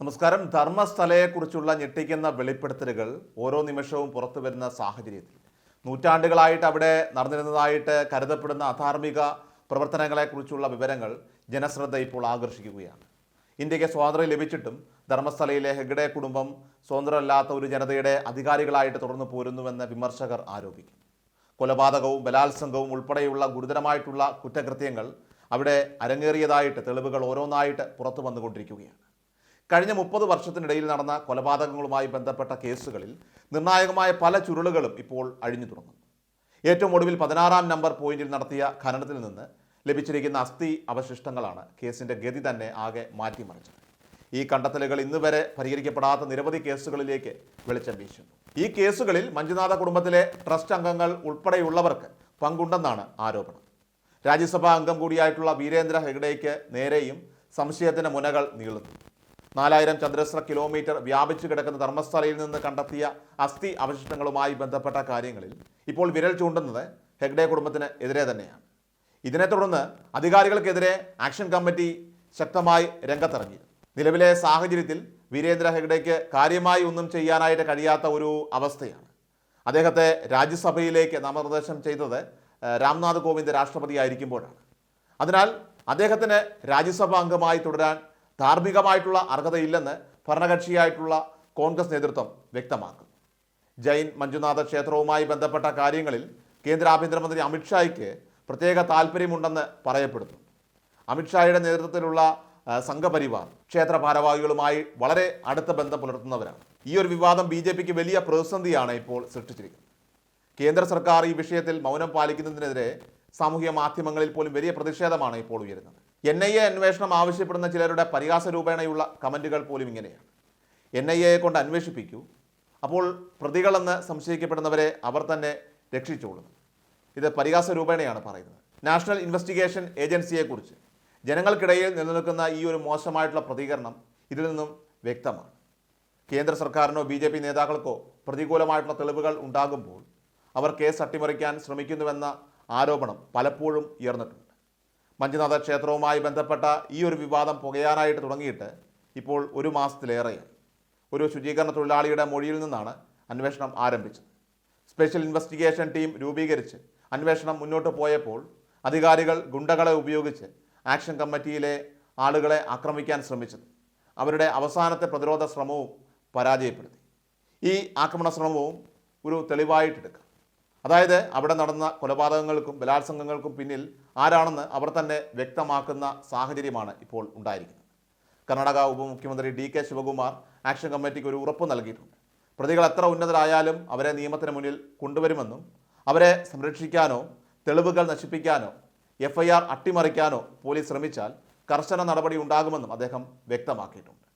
നമസ്കാരം. ധർമ്മസ്ഥലയെക്കുറിച്ചുള്ള ഞെട്ടിക്കുന്ന വെളിപ്പെടുത്തലുകൾ ഓരോ നിമിഷവും പുറത്തു വരുന്ന സാഹചര്യത്തിൽ. നൂറ്റാണ്ടുകളായിട്ട് അവിടെ നടന്നിരുന്നതായിട്ട് കരുതപ്പെടുന്ന അധാർമിക പ്രവർത്തനങ്ങളെക്കുറിച്ചുള്ള വിവരങ്ങൾ ജനശ്രദ്ധ ഇപ്പോൾ ആകർഷിക്കുകയാണ്. ഇന്ത്യയ്ക്ക് സ്വാതന്ത്ര്യം ലഭിച്ചിട്ടും ധർമ്മസ്ഥലയിലെ ഹെഗ്ഡെ കുടുംബം സ്വതന്ത്രമല്ലാത്ത ഒരു ജനതയുടെ അധികാരികളായിട്ട് തുടർന്നു പോരുന്നുവെന്ന് വിമർശകർ ആരോപിക്കുന്നു. കൊലപാതകവും ബലാത്സംഗവും ഉൾപ്പെടെയുള്ള ഗുരുതരമായിട്ടുള്ള കുറ്റകൃത്യങ്ങൾ അവിടെ അരങ്ങേറിയതായിട്ട് തെളിവുകൾ ഓരോന്നായിട്ട് പുറത്തു വന്നുകൊണ്ടിരിക്കുകയാണ്. കഴിഞ്ഞ മുപ്പത് വർഷത്തിനിടയിൽ നടന്ന കൊലപാതകങ്ങളുമായി ബന്ധപ്പെട്ട കേസുകളിൽ നിർണായകമായ പല ചുരുളുകളും ഇപ്പോൾ അഴിഞ്ഞു തുടങ്ങുന്നു. ഏറ്റവും ഒടുവിൽ പതിനാറാം നമ്പർ പോയിന്റിൽ നടത്തിയ ഖനനത്തിൽ നിന്ന് ലഭിച്ചിരിക്കുന്ന അസ്ഥി അവശിഷ്ടങ്ങളാണ് കേസിന്റെ ഗതി തന്നെ ആകെ മാറ്റിമറിച്ചത്. ഈ കണ്ടെത്തലുകൾ ഇന്ന് വരെ പരിഹരിക്കപ്പെടാത്ത നിരവധി കേസുകളിലേക്ക് വെളിച്ചം വീശുന്നു. ഈ കേസുകളിൽ മഞ്ജുനാഥ കുടുംബത്തിലെ ട്രസ്റ്റ് അംഗങ്ങൾ ഉൾപ്പെടെയുള്ളവർക്ക് പങ്കുണ്ടെന്നാണ് ആരോപണം. രാജ്യസഭാ അംഗം കൂടിയായിട്ടുള്ള വീരേന്ദ്ര ഹെഗ്ഡേക്ക് നേരെയും സംശയത്തിന് മുനകൾ നീളുന്നു. നാലായിരം ചതുരശ്ര കിലോമീറ്റർ വ്യാപിച്ചു കിടക്കുന്ന ധർമ്മസ്ഥലയിൽ നിന്ന് കണ്ടെത്തിയ അസ്ഥി അവശിഷ്ടങ്ങളുമായി ബന്ധപ്പെട്ട കാര്യങ്ങളിൽ ഇപ്പോൾ വിരൽ ചൂണ്ടുന്നത് ഹെഗ്ഡെ കുടുംബത്തിന് എതിരെ തന്നെയാണ്. ഇതിനെ തുടർന്ന് അധികാരികൾക്കെതിരെ ആക്ഷൻ കമ്മിറ്റി ശക്തമായി രംഗത്തിറങ്ങി. നിലവിലെ സാഹചര്യത്തിൽ വീരേന്ദ്ര ഹെഗ്ഡേക്ക് കാര്യമായി ഒന്നും ചെയ്യാനായിട്ട് കഴിയാത്ത ഒരു അവസ്ഥയാണ്. അദ്ദേഹത്തെ രാജ്യസഭയിലേക്ക് നാമനിർദ്ദേശം ചെയ്തത് രാംനാഥ് കോവിന്ദ് രാഷ്ട്രപതി ആയിരിക്കുമ്പോഴാണ് അതിനാൽ അദ്ദേഹത്തിന് രാജ്യസഭാ അംഗമായി തുടരാൻ ധാർമ്മികമായിട്ടുള്ള അർഹതയില്ലെന്ന് ഭരണകക്ഷിയായിട്ടുള്ള കോൺഗ്രസ് നേതൃത്വം വ്യക്തമാക്കും ജൈൻ മഞ്ജുനാഥ ക്ഷേത്രവുമായി ബന്ധപ്പെട്ട കാര്യങ്ങളിൽ കേന്ദ്ര ആഭ്യന്തരമന്ത്രി അമിത്ഷായ്ക്ക് പ്രത്യേക താല്പര്യമുണ്ടെന്ന് പറയപ്പെടുന്നു. അമിത്ഷായുടെ നേതൃത്വത്തിലുള്ള സംഘപരിവാർ ക്ഷേത്ര ഭാരവാഹികളുമായി വളരെ അടുത്ത ബന്ധം പുലർത്തുന്നവരാണ്. ഈ ഒരു വിവാദം ബി ജെ പിക്ക് വലിയ പ്രതിസന്ധിയാണ് ഇപ്പോൾ സൃഷ്ടിച്ചിരിക്കുന്നത്. കേന്ദ്ര സർക്കാർ ഈ വിഷയത്തിൽ മൗനം പാലിക്കുന്നതിനെതിരെ സാമൂഹ്യ മാധ്യമങ്ങളിൽ പോലും വലിയ പ്രതിഷേധമാണ് ഇപ്പോൾ ഉയരുന്നത്. എൻ ഐ എ അന്വേഷണം ആവശ്യപ്പെടുന്ന ചിലരുടെ പരിഹാസ രൂപേണയുള്ള കമന്റുകൾ പോലും ഇങ്ങനെയാണ്. എൻ ഐ എയെ കൊണ്ട് അന്വേഷിപ്പിക്കൂ. അപ്പോൾ പ്രതികളെന്ന് സംശയിക്കപ്പെടുന്നവരെ അവർ തന്നെ രക്ഷിച്ചോളും. ഇത് പരിഹാസ രൂപേണയാണ് പറയുന്നത്. നാഷണൽ ഇൻവെസ്റ്റിഗേഷൻ ഏജൻസിയെക്കുറിച്ച് ജനങ്ങൾക്കിടയിൽ നിലനിൽക്കുന്ന ഈ ഒരു മോശമായിട്ടുള്ള പ്രതികരണം ഇതിൽ നിന്നും വ്യക്തമാണ്. കേന്ദ്ര സർക്കാരിനോ ബി ജെ പി നേതാക്കൾക്കോ പ്രതികൂലമായിട്ടുള്ള തെളിവുകൾ ഉണ്ടാകുമ്പോൾ അവർ കേസ് അട്ടിമറിക്കാൻ ശ്രമിക്കുന്നുവെന്ന ആരോപണം പലപ്പോഴും ഉയർന്നിട്ടുണ്ട്. മഞ്ജുനാഥ ക്ഷേത്രവുമായി ബന്ധപ്പെട്ട ഈ ഒരു വിവാദം പുകയാനായിട്ട് തുടങ്ങിയിട്ട് ഇപ്പോൾ ഒരു മാസത്തിലേറെ ഒരു ശുചീകരണ തൊഴിലാളിയുടെ മൊഴിയിൽ നിന്നാണ് അന്വേഷണം ആരംഭിച്ചത്. സ്പെഷ്യൽ ഇൻവെസ്റ്റിഗേഷൻ ടീം രൂപീകരിച്ച് അന്വേഷണം മുന്നോട്ട് പോയപ്പോൾ അധികാരികൾ ഗുണ്ടകളെ ഉപയോഗിച്ച് ആക്ഷൻ കമ്മിറ്റിയിലെ ആളുകളെ ആക്രമിക്കാൻ ശ്രമിച്ചത്. അവരുടെ അവസാനത്തെ പ്രതിരോധ ശ്രമവും പരാജയപ്പെടുത്തി. ഈ ആക്രമണ ശ്രമവും ഒരു തെളിവായിട്ടെടുക്കാം. അതായത് അവിടെ നടന്ന കൊലപാതകങ്ങൾക്കും ബലാത്സംഗങ്ങൾക്കും പിന്നിൽ ആരാണെന്ന് അവർ തന്നെ വ്യക്തമാക്കുന്ന സാഹചര്യമാണ് ഇപ്പോൾ ഉണ്ടായിരിക്കുന്നത്. കർണാടക ഉപമുഖ്യമന്ത്രി ഡി കെ ശിവകുമാർ ആക്ഷൻ കമ്മിറ്റിക്ക് ഒരു ഉറപ്പ് നൽകിയിട്ടുണ്ട്. പ്രതികൾ എത്ര ഉന്നതരായാലും അവരെ നിയമത്തിന് മുന്നിൽ കൊണ്ടുവരുമെന്നും അവരെ സംരക്ഷിക്കാനോ തെളിവുകൾ നശിപ്പിക്കാനോ എഫ്ഐആർ അട്ടിമറിക്കാനോ പോലീസ് ശ്രമിച്ചാൽ കർശന നടപടി ഉണ്ടാകുമെന്നും അദ്ദേഹം വ്യക്തമാക്കിയിട്ടുണ്ട്.